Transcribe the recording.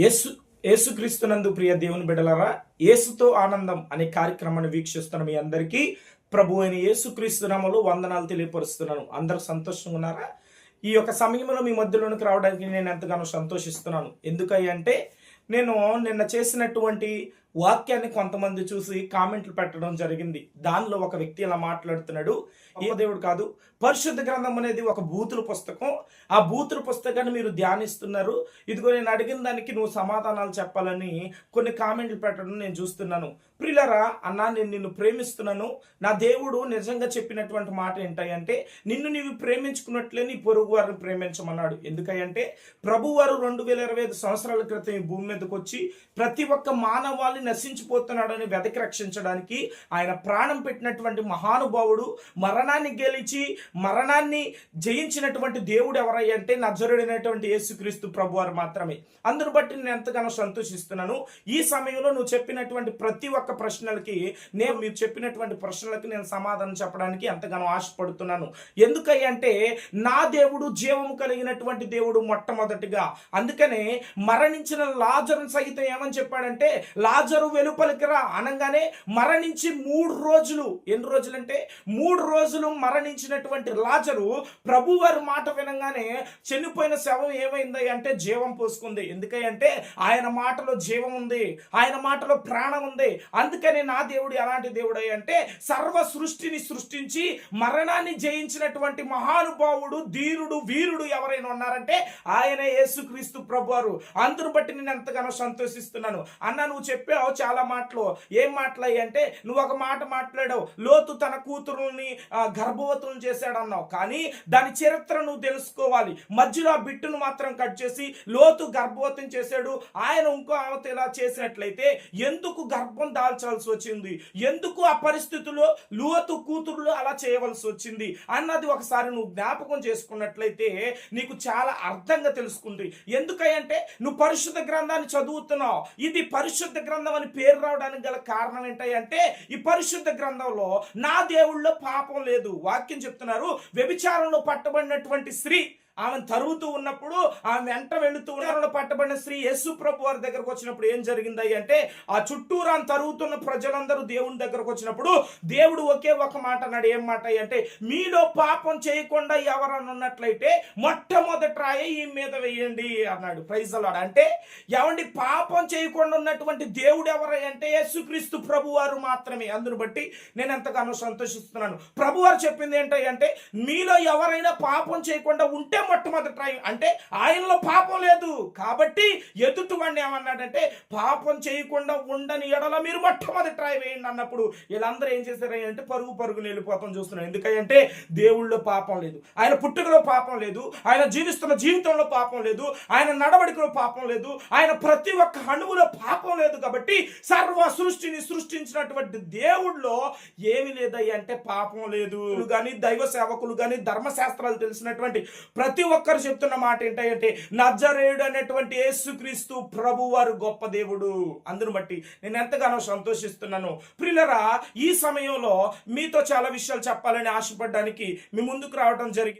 యేసు యేసుక్రీస్తునందు ప్రియ దేవుని బిడలరా యేసుతో ఆనందం అనే కార్యక్రమాన్ని వీక్షిస్తున్న మీ అందరికీ ప్రభు అయిన యేసుక్రీస్తునామలో వందనాలు తెలియపరుస్తున్నాను. అందరూ సంతోషంగా ఉన్నారా? ఈ యొక్క సమయంలో మీ మధ్యలోనికి రావడానికి నేను ఎంతగానో సంతోషిస్తున్నాను. ఎందుకంటే నేను నిన్న చేసినటువంటి వాక్యాన్ని కొంతమంది చూసి కామెంట్లు పెట్టడం జరిగింది. దానిలో ఒక వ్యక్తి ఇలా మాట్లాడుతున్నాడు. ఏ దేవుడు కాదు. పరిశుద్ధ గ్రంథం అనేది ఒక బూతుల పుస్తకం. ఆ బూతుల పుస్తకాన్ని మీరు ధ్యానిస్తున్నారు. ఇదిగో నేను అడిగిన దానికి నువ్వు సమాధానాలు చెప్పాలని కొన్ని కామెంట్లు పెట్టడం నేను చూస్తున్నాను. ప్రిలరా అన్నా నేను నిన్ను ప్రేమిస్తున్నాను. నా దేవుడు నిజంగా చెప్పినటువంటి మాట ఏంటంటే నిన్ను నీవు ప్రేమించుకున్నట్లే నీ పొరుగు వారిని ప్రేమించమన్నాడు. ఎందుకంటే ప్రభు వారు రెండు వేల ఇరవై ఐదు సంవత్సరాల క్రితం ఈ భూమి మీదకి వచ్చి ప్రతి ఒక్క మానవాళి నశించిపోతున్నాడని వెతకి రక్షించడానికి ఆయన ప్రాణం పెట్టినటువంటి మహానుభావుడు మరణాన్ని గెలిచి మరణాన్ని జయించినటువంటి దేవుడు ఎవరయ్యంటే నజరుడైనటువంటి యేసుక్రీస్తు ప్రభు వారు మాత్రమే. అందును బట్టి నేను ఎంతగానో సంతోషిస్తున్నాను. ఈ సమయంలో నువ్వు చెప్పినటువంటి ప్రతి ఒక్క ప్రశ్నలకి నేను మీరు చెప్పినటువంటి ప్రశ్నలకి నేను సమాధానం చెప్పడానికి ఎంతగానో ఆశపడుతున్నాను. ఎందుకంటే నా దేవుడు జీవము కలిగినటువంటి దేవుడు మొట్టమొదటిగా. అందుకనే మరణించిన లాజర్ సహితం ఏమని చెప్పాడంటే లాజ లాజరు వెలుపలికి రా అనగానే మరణించి మూడు రోజులు. ఎన్ని రోజులంటే? మూడు రోజులు మరణించినటువంటి లాజరు ప్రభువారి మాట వినగానే చనిపోయిన శవం ఏమైంది అంటే జీవం పోసుకుంది. ఎందుకంటే ఆయన మాటలో జీవం ఉంది. ఆయన మాటలో ప్రాణం ఉంది. అందుకని నా దేవుడు ఎలాంటి దేవుడు అంటే సర్వ సృష్టిని సృష్టించి మరణాన్ని జయించినటువంటి మహానుభావుడు ధీరుడు వీరుడు ఎవరైనా ఉన్నారంటే ఆయన యేసుక్రీస్తు ప్రభువారు. అందరు బట్టి నేను ఎంతగానో సంతోషిస్తున్నాను. అన్న నువ్వు చెప్పావు చాలా మాటలు. ఏం మాటలయ్యి అంటే నువ్వు ఒక మాట మాట్లాడావు. లోతు తన కూతురుని గర్భవతులను చేశాడు అన్నావు కానీ దాని చరిత్ర నువ్వు తెలుసుకోవాలి. మధ్యలో ఆ బిట్టును మాత్రం కట్ చేసి లోతు గర్భవతం చేశాడు. ఆయన ఇంకో ఆమెతో ఇలా చేసినట్లయితే ఎందుకు గర్భం దాల్చాల్సి వచ్చింది? ఎందుకు ఆ పరిస్థితుల్లో లోతు కూతురులు అలా చేయవలసి వచ్చింది? అన్నది ఒకసారి నువ్వు జ్ఞాపకం చేసుకున్నట్లయితే నీకు చాలా అర్థంగా తెలుసుకుంది. ఎందుకంటే నువ్వు పరిశుద్ధ గ్రంథాన్ని చదువుతున్నావు. ఇది పరిశుద్ధ గ్రంథం అని పేరు రావడానికి గల కారణం ఏంటంటే ఈ పరిశుద్ధ గ్రంథంలో నా దేవుళ్ళో పాపం లేదు. వాక్యం చెప్తున్నారు వ్యభిచారంలో పట్టబడినటువంటి స్త్రీ ఆమె తరుగుతూ ఉన్నప్పుడు ఆమె వెంట వెళుతూ ఉన్న పట్టబడిన శ్రీ యేసు ప్రభు వారి దగ్గరకు వచ్చినప్పుడు ఏం జరిగింది అంటే ఆ చుట్టూరు తరుగుతున్న ప్రజలందరూ దేవుని దగ్గరకు వచ్చినప్పుడు దేవుడు ఒకే ఒక మాట అన్నాడు. ఏం మాట అంటే మీలో పాపం చేయకుండా ఎవరన్నా ఉన్నట్లయితే మొట్టమొదట రాయే ఈ మీద వేయండి అన్నాడు. ప్రైజ్ అలాడు అంటే ఎవండి పాపం చేయకుండా ఉన్నటువంటి దేవుడు ఎవరు అంటే యేసుక్రీస్తు ప్రభువారు మాత్రమే. అందును బట్టి నేను ఎంతగానో సంతోషిస్తున్నాను. ప్రభువారు చెప్పింది ఏంటంటే మీలో ఎవరైనా పాపం చేయకుండా ఉంటే మొట్టమొదటి ట్రై అంటే ఆయనలో పాపం లేదు. కాబట్టి ఎదుటివాడిని ఏమన్నాడంటే పాపం చేయకుండా ఉండని ఎడల మీరు మొట్టమొదటి ట్రై వేయండి అన్నప్పుడు వీళ్ళందరూ ఏం చేశారు అంటే పరుగు పరుగులు వెళ్ళిపోతాం చూస్తున్నాం ఎందుకంటే దేవుళ్ళో పాపం లేదు. ఆయన పుట్టుకలో పాపం లేదు. ఆయన జీవిస్తున్న జీవితంలో పాపం లేదు. ఆయన నడవడికలో పాపం లేదు. ఆయన ప్రతి ఒక్క అణువులో పాపం లేదు కాబట్టి సర్వ సృష్టిని సృష్టించినటువంటి దేవుళ్ళో ఏమి లేదయ్య అంటే పాపం లేదు. కానీ దైవ సేవకులు కానీ ధర్మశాస్త్రాలు తెలిసినటువంటి ప్రతి ఒక్కరు చెప్తున్న మాట ఏంటంటే నజరేయుడు అనేటువంటి యేసుక్రీస్తు ప్రభు వారు గొప్ప దేవుడు. అందును బట్టి నేను ఎంతగానో సంతోషిస్తున్నాను. ప్రిలరా ఈ సమయంలో మీతో చాలా విషయాలు చెప్పాలని ఆశపడడానికి మీ ముందుకు రావడం జరిగింది